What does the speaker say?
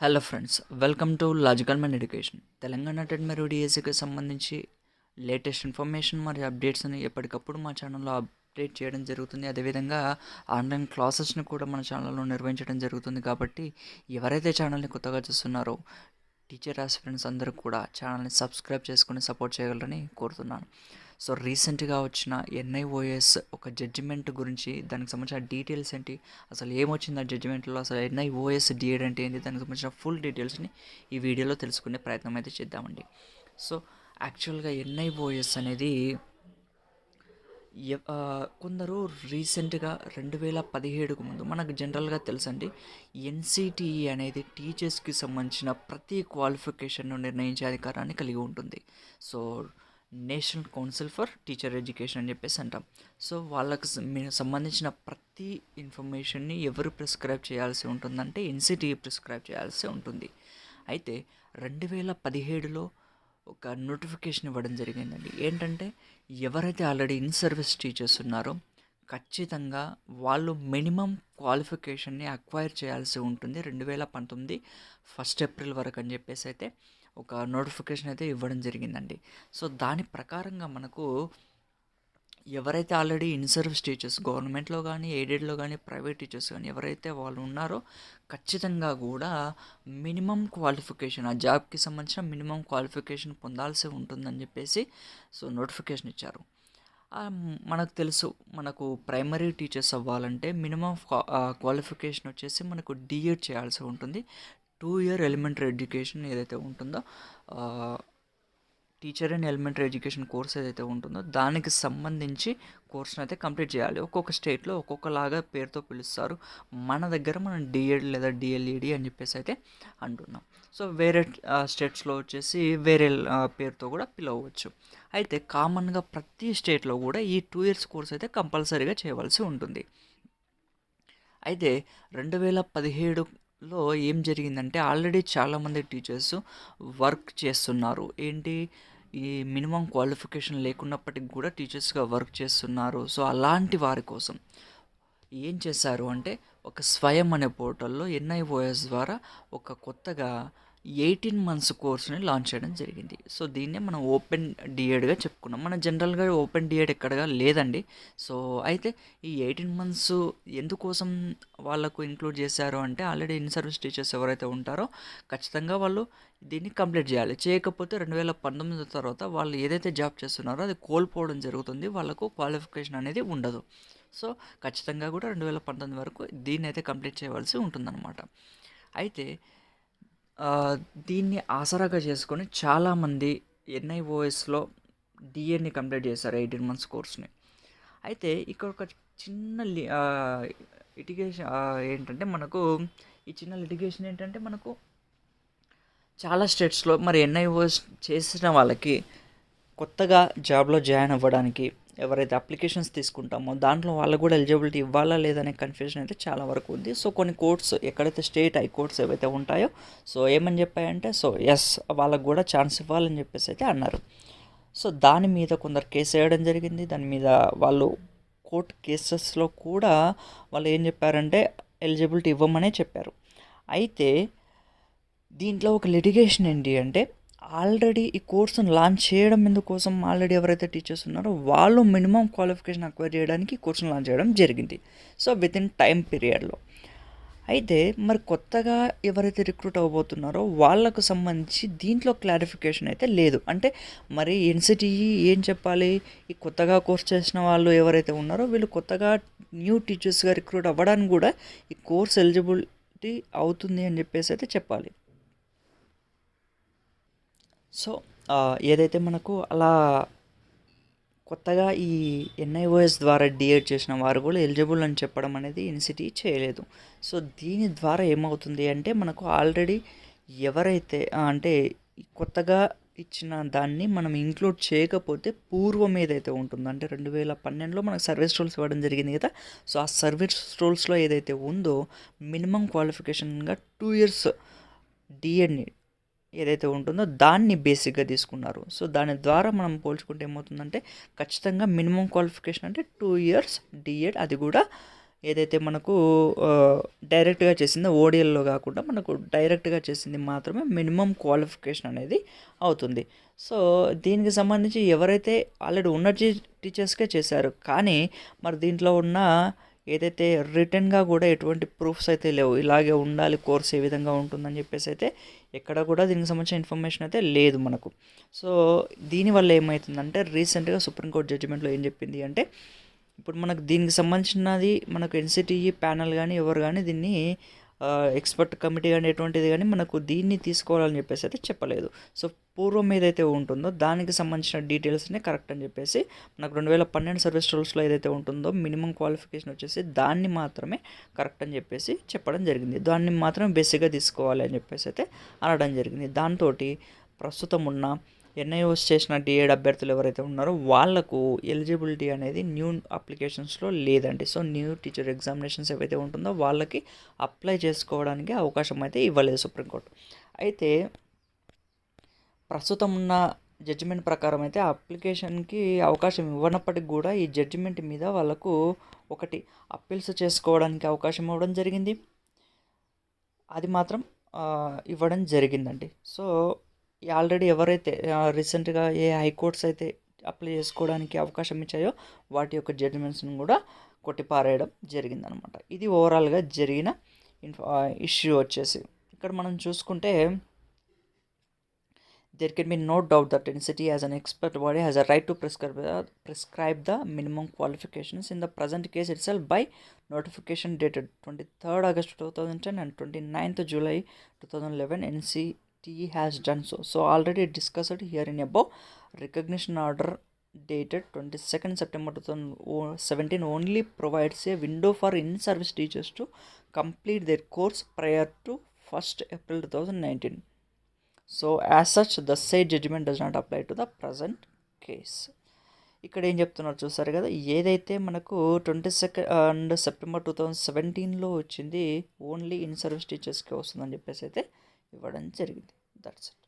Hello friends welcome to logical mind education Telangana TET మరియు డిఎస్సికి సంబంధించి లేటెస్ట్ ఇన్ఫర్మేషన్ మరియు అప్డేట్స్ని ఎప్పటికప్పుడు మా ఛానల్లో అప్డేట్ చేయడం జరుగుతుంది. అదేవిధంగా ఆన్లైన్ క్లాసెస్ని కూడా మన ఛానల్లో నిర్వహించడం జరుగుతుంది కాబట్టి ఎవరైతే ఛానల్ని కొత్తగా చూస్తున్నారో టీచర్ ఆస్పిరెంట్స్ అందరూ కూడా ఛానల్ని సబ్స్క్రైబ్ చేసుకుని సపోర్ట్ చేయగలరని కోరుతున్నాను. సో రీసెంట్గా వచ్చిన ఎన్ఐఓఎస్ ఒక జడ్జిమెంట్ గురించి దానికి సంబంధించిన డీటెయిల్స్ ఏంటి? అసలు ఏమొచ్చింది ఆ జడ్జిమెంట్లో? అసలు ఎన్ఐఓఎస్ డిఎడ్ అంటే ఏంటి? దానికి సంబంధించిన ఫుల్ డీటెయిల్స్ని ఈ వీడియోలో తెలుసుకునే ప్రయత్నం అయితే చేద్దామండి. సో యాక్చువల్గా ఎన్ఐఓఎస్ అనేది కొందరు రీసెంట్గా రెండు వేల పదిహేడుకు ముందు మనకు జనరల్గా తెలుసండి ఎన్సిటిఈ అనేది టీచర్స్కి సంబంధించిన ప్రతి క్వాలిఫికేషన్ను నిర్ణయించే అధికారాన్ని కలిగి ఉంటుంది. So national council for teacher education అని చెప్పేసి అంటాం. సో వాళ్ళకు మీ- సంబంధించిన ప్రతి ఇన్ఫర్మేషన్ని ఎవరు ప్రిస్క్రైబ్ చేయాల్సి ఉంటుందంటే ఎన్సిటిఈ ప్రిస్క్రైబ్ చేయాల్సి ఉంటుంది. అయితే రెండు వేల పదిహేడులో ఒక నోటిఫికేషన్ ఇవ్వడం జరిగిందండి. ఏంటంటే ఎవరైతే ఆల్రెడీ ఇన్ సర్వీస్ టీచర్స్ ఉన్నారో ఖచ్చితంగా వాళ్ళు మినిమం క్వాలిఫికేషన్ని అక్వైర్ చేయాల్సి ఉంటుంది. రెండు వేల పంతొమ్మిది ఫస్ట్ ఏప్రిల్ వరకు అని చెప్పేసి అయితే ఒక నోటిఫికేషన్ అయితే ఇవ్వడం జరిగిందండి. సో దాని ప్రకారంగా మనకు ఎవరైతే ఆల్రెడీ ఇన్ సర్వీస్ టీచర్స్ గవర్నమెంట్లో కానీ ఎయిడెడ్లో కానీ ప్రైవేట్ టీచర్స్ కానీ ఎవరైతే వాళ్ళు ఉన్నారో ఖచ్చితంగా కూడా మినిమం క్వాలిఫికేషన్ ఆ జాబ్కి సంబంధించిన మినిమం క్వాలిఫికేషన్ పొందాల్సి ఉంటుందని చెప్పేసి సో నోటిఫికేషన్ ఇచ్చారు. మనకు తెలుసు మనకు ప్రైమరీ టీచర్స్ అవ్వాలంటే మినిమం క్వాలిఫికేషన్ వచ్చేసి మనకు డిఎడ్ చేయాల్సి ఉంటుంది. టూ ఇయర్ ఎలిమెంటరీ ఎడ్యుకేషన్ ఏదైతే ఉంటుందో teacher and elementary education course ఏదైతే ఉంటుందో దానికి సంబంధించి కోర్స్ని అయితే కంప్లీట్ చేయాలి. ఒక్కొక్క స్టేట్లో ఒక్కొక్కలాగా పేరుతో పిలుస్తారు. మన దగ్గర మనం డిఎడ్ లేదా డిఎల్ఈడి అని చెప్పేసి అయితే అంటున్నాం. సో వేరే స్టేట్స్లో వచ్చేసి వేరే పేరుతో కూడా పిలవచ్చు. అయితే కామన్గా ప్రతి స్టేట్లో కూడా ఈ టూ ఇయర్స్ కోర్స్ అయితే కంపల్సరీగా చేయవలసి ఉంటుంది. అయితే రెండు వేల పదిహేడు లో ఏం జరిగిందంటే ఆల్రెడీ చాలామంది టీచర్స్ వర్క్ చేస్తున్నారు. ఏంటి? ఈ మినిమం క్వాలిఫికేషన్ లేకున్నప్పటికి కూడా టీచర్స్గా వర్క్ చేస్తున్నారు. సో అలాంటి వారి కోసం ఏం చేశారు అంటే ఒక స్వయం అనే పోర్టల్లో ఎన్ఐఓఎస్ ద్వారా ఒక కొత్తగా ఎయిటీన్ మంత్స్ కోర్స్ని లాంచ్ చేయడం జరిగింది. సో దీన్నే మనం ఓపెన్ డిఎడ్గా చెప్పుకున్నాం. మన జనరల్గా ఓపెన్ డిఎడ్ ఎక్కడగా లేదండి. సో అయితే ఈ ఎయిటీన్ మంత్స్ ఎందుకోసం వాళ్ళకు ఇంక్లూడ్ చేశారు అంటే ఆల్రెడీ ఇన్ సర్వీస్ టీచర్స్ ఎవరైతే ఉంటారో ఖచ్చితంగా వాళ్ళు దీన్ని కంప్లీట్ చేయాలి. చేయకపోతే రెండు వేల పంతొమ్మిది తర్వాత వాళ్ళు ఏదైతే జాబ్ చేస్తున్నారో అది కోల్పోవడం జరుగుతుంది. వాళ్ళకు క్వాలిఫికేషన్ అనేది ఉండదు. సో ఖచ్చితంగా కూడా రెండు వేల పంతొమ్మిది వరకు దీన్ని అయితే కంప్లీట్ చేయవలసి ఉంటుందన్నమాట. అయితే దీన్ని ఆసరాగా చేసుకొని చాలామంది ఎన్ఐఓఎస్లో డిఎన్ని కంప్లీట్ చేశారు ఎయిటీన్ మంత్స్ కోర్స్ని. అయితే ఇక్కడ ఒక చిన్న లి- లిటిగేషన్ ఏంటంటే మనకు ఈ చిన్న లిటిగేషన్ ఏంటంటే మనకు చాలా స్టేట్స్లో మరి ఎన్ఐఓఎస్ చేసిన వాళ్ళకి కొత్తగా జాబ్లో జాయిన్ అవ్వడానికి ఎవరైతే అప్లికేషన్స్ తీసుకుంటామో దాంట్లో వాళ్ళకు కూడా ఎలిజిబిలిటీ ఇవ్వాలా లేదనే కన్ఫ్యూజన్ అయితే చాలా వరకు ఉంది. సో కొన్ని కోర్ట్స్ ఎక్కడైతే స్టేట్ హై కోర్ట్స్ ఏవైతే ఉంటాయో సో ఏమని చెప్పాయంటే సో ఎస్ వాళ్ళకు కూడా ఛాన్స్ ఇవ్వాలని చెప్పేసి అయితే అన్నారు. సో దాని మీద కొందరు కేసు వేయడం జరిగింది. దాని మీద వాళ్ళు కోర్టు కేసెస్లో కూడా వాళ్ళు ఏం చెప్పారంటే ఎలిజిబిలిటీ ఇవ్వమనే చెప్పారు. అయితే దీంట్లో ఒక లిటిగేషన్ ఏంటి అంటే ఆల్రెడీ ఈ కోర్సును లాంచ్ చేయడం ఎందుకోసం ఆల్రెడీ ఎవరైతే టీచర్స్ ఉన్నారో వాళ్ళు మినిమం క్వాలిఫికేషన్ అక్వైర్ చేయడానికి ఈ కోర్సును లాంచ్ చేయడం జరిగింది. సో విత్ ఇన్ టైం పీరియడ్లో అయితే మరి కొత్తగా ఎవరైతే రిక్రూట్ అవ్వబోతున్నారో వాళ్ళకు సంబంధించి దీంట్లో క్లారిఫికేషన్ అయితే లేదు. అంటే మరి ఎన్సిటిఈ ఏం చెప్పాలి? ఈ కొత్తగా కోర్స్ చేసిన వాళ్ళు ఎవరైతే ఉన్నారో వీళ్ళు కొత్తగా న్యూ టీచర్స్గా రిక్రూట్ అవ్వడానికి కూడా ఈ కోర్స్ ఎలిజిబిలిటీ అవుతుంది అని చెప్పేసి అయితే చెప్పాలి. సో ఏదైతే మనకు అలా కొత్తగా ఈ ఎన్ఐఓఎస్ ద్వారా డిఎడ్ చేసిన వారు కూడా ఎలిజిబుల్ అని చెప్పడం అనేది ఎన్సిటీ చేయలేదు. సో దీని ద్వారా ఏమవుతుంది అంటే మనకు ఆల్రెడీ ఎవరైతే అంటే కొత్తగా ఇచ్చిన దాన్ని మనం ఇంక్లూడ్ చేయకపోతే పూర్వం ఏదైతే ఉంటుందో అంటే రెండు వేల పన్నెండులో మనకు సర్వీస్ రూల్స్ ఇవ్వడం జరిగింది కదా సో ఆ సర్వీస్ రూల్స్లో ఏదైతే ఉందో మినిమం క్వాలిఫికేషన్గా టూ ఇయర్స్ డిఎడ్ని ఏదైతే ఉంటుందో దాన్ని బేసిక్గా తీసుకున్నారు. సో దాని ద్వారా మనం పోల్చుకుంటే ఏమవుతుందంటే ఖచ్చితంగా మినిమం క్వాలిఫికేషన్ అంటే టూ ఇయర్స్ డిఎడ్ అది కూడా ఏదైతే మనకు డైరెక్ట్గా చేసిందో ఓడిఎల్లో కాకుండా మనకు డైరెక్ట్గా చేసింది మాత్రమే మినిమం క్వాలిఫికేషన్ అనేది అవుతుంది. సో దీనికి సంబంధించి ఎవరైతే ఆల్రెడీ ఉన్న టీచర్స్కే చేశారు కానీ మరి దీంట్లో ఉన్న ఏదైతే రిటర్న్గా కూడా ఎటువంటి ప్రూఫ్స్ అయితే లేవు ఇలాగే ఉండాలి కోర్స్ ఏ విధంగా ఉంటుందని చెప్పేసి అయితే ఎక్కడ కూడా దీనికి సంబంధించిన ఇన్ఫర్మేషన్ అయితే లేదు మనకు. సో దీనివల్ల ఏమవుతుందంటే రీసెంట్గా సుప్రీంకోర్టు జడ్జిమెంట్లో ఏం చెప్పింది అంటే ఇప్పుడు మనకు దీనికి సంబంధించినది మనకు ఎన్సిటిఈ ప్యానల్ కానీ ఎవరు కానీ దీన్ని ఎక్స్పర్ట్ కమిటీ అనేటువంటిది ఎటువంటిది కానీ మనకు దీన్ని తీసుకోవాలని చెప్పేసి అయితే చెప్పలేదు. సో పూర్వం ఏదైతే ఉంటుందో దానికి సంబంధించిన డీటెయిల్స్నే కరెక్ట్ అని చెప్పేసి మనకు రెండు వేల పన్నెండు సర్వీస్ రూల్స్లో ఏదైతే ఉంటుందో మినిమం క్వాలిఫికేషన్ వచ్చేసి దాన్ని మాత్రమే కరెక్ట్ అని చెప్పేసి చెప్పడం జరిగింది. దాన్ని మాత్రమే బేసిక్గా తీసుకోవాలి అని చెప్పేసి అయితే అనడం జరిగింది. దాంతో ప్రస్తుతం ఉన్న ఎన్ఐఓస్ చేసిన డిఏడ్ అభ్యర్థులు ఎవరైతే ఉన్నారో వాళ్ళకు ఎలిజిబిలిటీ అనేది న్యూ అప్లికేషన్స్లో లేదండి. సో న్యూ టీచర్ ఎగ్జామినేషన్స్ ఏవైతే ఉంటుందో వాళ్ళకి అప్లై చేసుకోవడానికి అవకాశం అయితే ఇవ్వలేదు సుప్రీంకోర్టు. అయితే ప్రస్తుతం ఉన్న జడ్జిమెంట్ ప్రకారం అయితే అప్లికేషన్కి అవకాశం ఇవ్వనప్పటికి కూడా ఈ జడ్జిమెంట్ మీద వాళ్ళకు ఒకటి అప్పీల్స్ చేసుకోవడానికి అవకాశం ఇవ్వడం జరిగింది. అది మాత్రం ఇవ్వడం జరిగిందండి. సో ఆల్రెడీ ఎవరైతే రీసెంట్గా ఏ హైకోర్ట్స్ అయితే అప్లై చేసుకోవడానికి అవకాశం ఇచ్చాయో వాటి యొక్క జడ్జిమెంట్స్ని కూడా కొట్టిపారేయడం జరిగిందనమాట. ఇది ఓవరాల్గా జరిగిన ఇన్ఫా ఇష్యూ వచ్చేసి. ఇక్కడ మనం చూసుకుంటే there can be no doubt that NCTE as an expert body has a right to prescribe prescribe the minimum qualifications in the present case itself by notification dated twenty third August two thousand ten and twenty ninth July two thousand eleven NCTE has done so so already discussed here in above recognition order dated twenty second September two thousand o seventeen only provides a window for in service teachers to complete their course prior to first April two thousand nineteen so as such the said judgement does not apply to the present case ఇక్కడ ఏం చెప్తున్నారు చూసారు కదా ఏదైతే మనకు twenty second September two thousand సెవెంటీన్లో వచ్చింది only in service టీచర్స్కి వస్తుందని చెప్పేసి అయితే ఇవ్వడం జరిగింది. That's it